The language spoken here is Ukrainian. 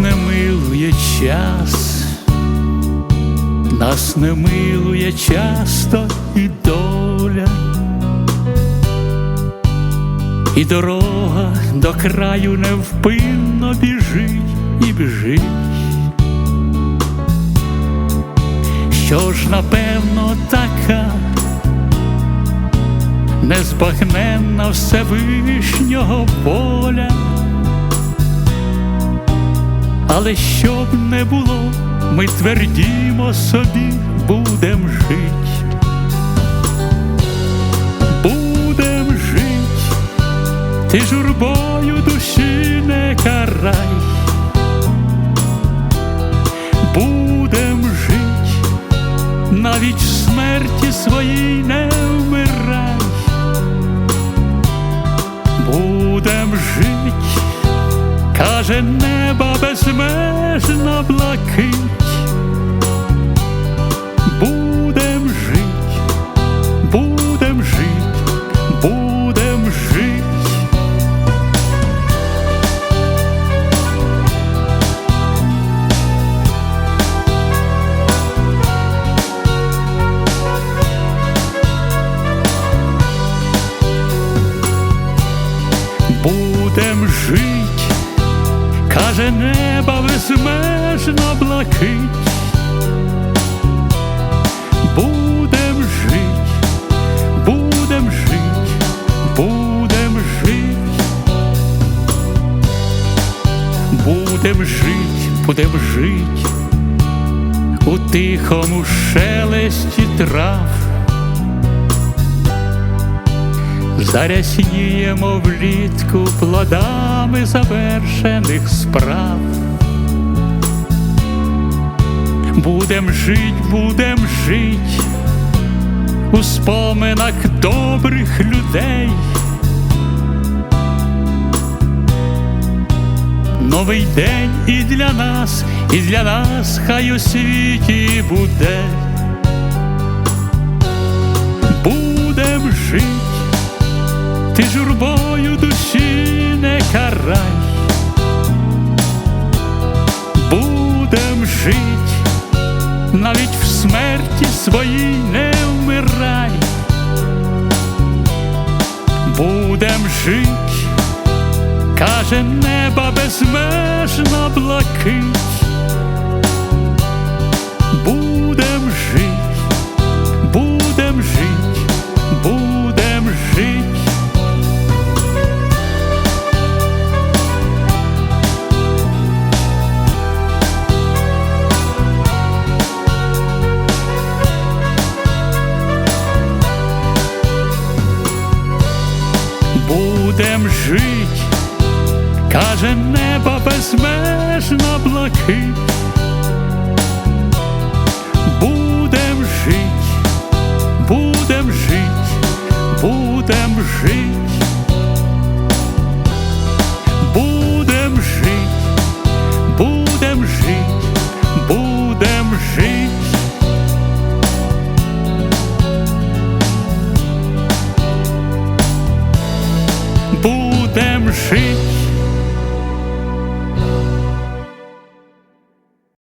не милує час, нас не милує часто і доля, і дорога до краю невпинно біжить і біжить. Що ж, напевно, така незбагненна Всевишнього воля, але щоб не було, ми твердімо собі, будем жить, будем жить, ти журбою душі не карай, будем жить, навіть смерті своїй не каже неба безмежна блакить, будем жить, будем жить, будем жить. Будем жить, каже неба безмежно блакить. Будем жить, будем жить, будем жить, будем жить, будем жить у тихому шелесті трав. Зарясніємо влітку плодами завершених справ. Будем жить, будем жить у споминах добрих людей. Новий день і для нас, і для нас хай у світі буде. Будем жить ти журбою душі не карай, будем жить, навіть в смерті своїй не вмирай, будем жить, каже неба безмежна блакить, Будем жить, каже небо безмежно блакить. Будем жить, будем жить, будем жить. будем жити.